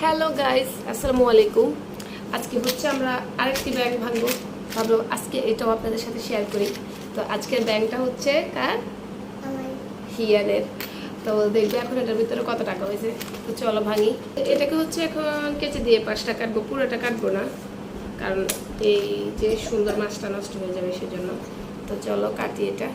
Hello guys আসসালামু আলাইকুম আজকে হচ্ছে আমরা আরেকটি ব্যাংক ভাঙবো। ভাবলো আজকে এটাও আপনাদের সাথে শেয়ার করি। তো আজকের ব্যাংকটা হচ্ছে কার? হিয়ানের। তো দেখবে এখন এটার ভিতরে কত টাকা হয়েছে। তো চলো ভাঙি। এটাকে হচ্ছে এখন কেচে দিয়ে পাঁচটা কাটবো। পুরোটা কাটবো না। কারণ এই যে সুন্দর মাছটা নষ্ট হয়ে যাবে সেজন্য। তো চলো কাটি এটা।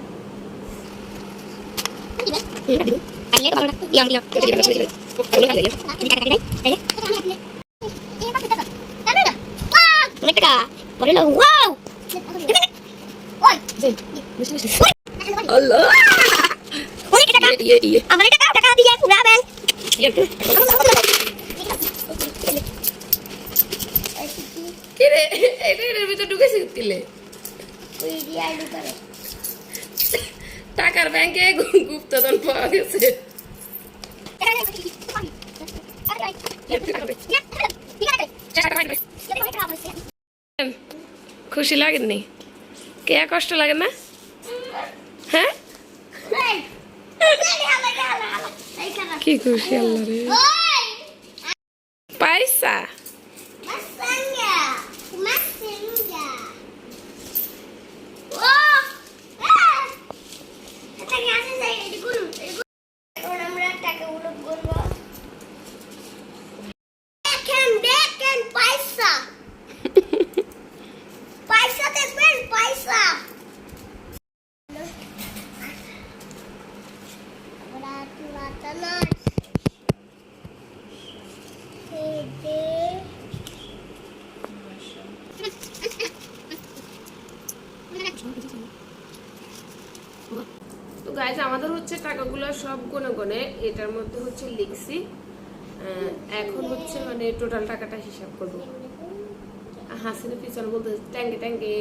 ইয়ে ইয়ে আমার টাকা টাকা দিয়ে ঘুরাবেন কে রে এটা এটার ভিতরে ঢুকেছি কিলে ওই দিয়ে ঢুকাবে টাকার ব্যাংকে গুপ্তধন পাওয়া গেছে খুশি লাগেনি কে কষ্ট লাগে না হ্যাঁ কি খুশি আল্লাহ রে তো গাইজ আমাদের হচ্ছে টাকাগুলো সব গনে গনে এটার মধ্যে হচ্ছে লিখছি এখন হচ্ছে মানে টোটাল টাকাটা হিসাব করব। হাসিনে পিছনে বলতে ট্যাঙ্গে ট্যাঙ্গে।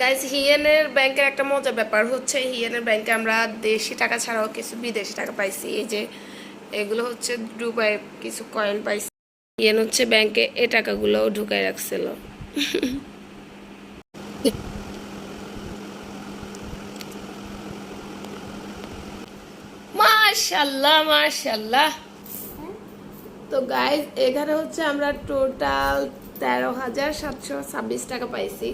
গাইজ হিয়েনের ব্যাংকের একটা মজার ব্যাপার হচ্ছে, হিয়েনের ব্যাংকে আমরা দেশি টাকা ছাড়াও কিছু বিদেশি টাকা পাইছি। এই যে এগুলো হচ্ছে ডুবাই কিছু কয়েন পাইছি। হিয়েন হচ্ছে ব্যাংকে এই টাকাগুলোও ঢুকাই রাখছিল। মাশাল্লাহ মাশাল্লাহ। তো গাইজ এখানে হচ্ছে আমরা টোটাল তেরো হাজার সাতশো ছাব্বিশ টাকা পাইছি।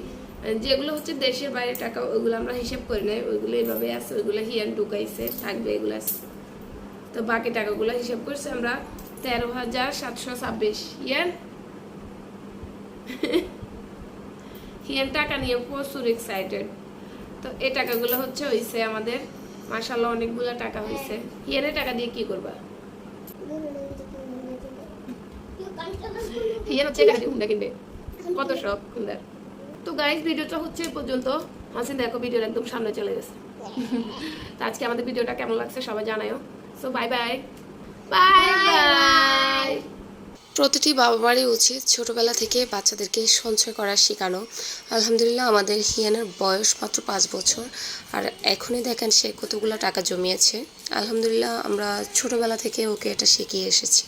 যেগুলো হচ্ছে দেশের বাইরে টাকা ওইগুলো আমরা হিসেব করি নাই। ওইগুলো এইভাবে আছে ওইগুলো হিয়ান ঢুকাইছে থাকবে এগুলো আছে। তো বাকি টাকাগুলো হিসাব করছি আমরা তেরো হাজার সাতশো ছাব্বিশ। ইয়ান হিয়ান টাকা নিয়ে প্রচুর এক্সাইটেড তো এই টাকাগুলো হচ্ছে হয়েছে আমাদের মাসাল্লাহ অনেকগুলো টাকা হয়েছে হিয়ানের টাকা দিয়ে কি করবা? হিয়ান হচ্ছে গাড়ি হুন্ডা কিনবে। কত শখ হুন্ডার? গাইজ ভিডিওটা হচ্ছে এই পর্যন্ত। হাসিন দেখো ভিডিওর একদম সামনে চলে গেছে। তো আজকে আমাদের ভিডিওটা কেমন লাগছে সবাই জানায়ও। So bye bye bye bye প্রতিটি বাবা মারই উচিত ছোটবেলা থেকে বাচ্চাদেরকে সঞ্চয় করা শেখানো। আলহামদুলিল্লাহ আমাদের হিয়ানের বয়স মাত্র পাঁচ বছর। আর এখনই দেখেন সে কতগুলো টাকা জমিয়েছে। আলহামদুলিল্লাহ আমরা ছোটবেলা থেকে ওকে এটা শিখিয়ে এসেছি.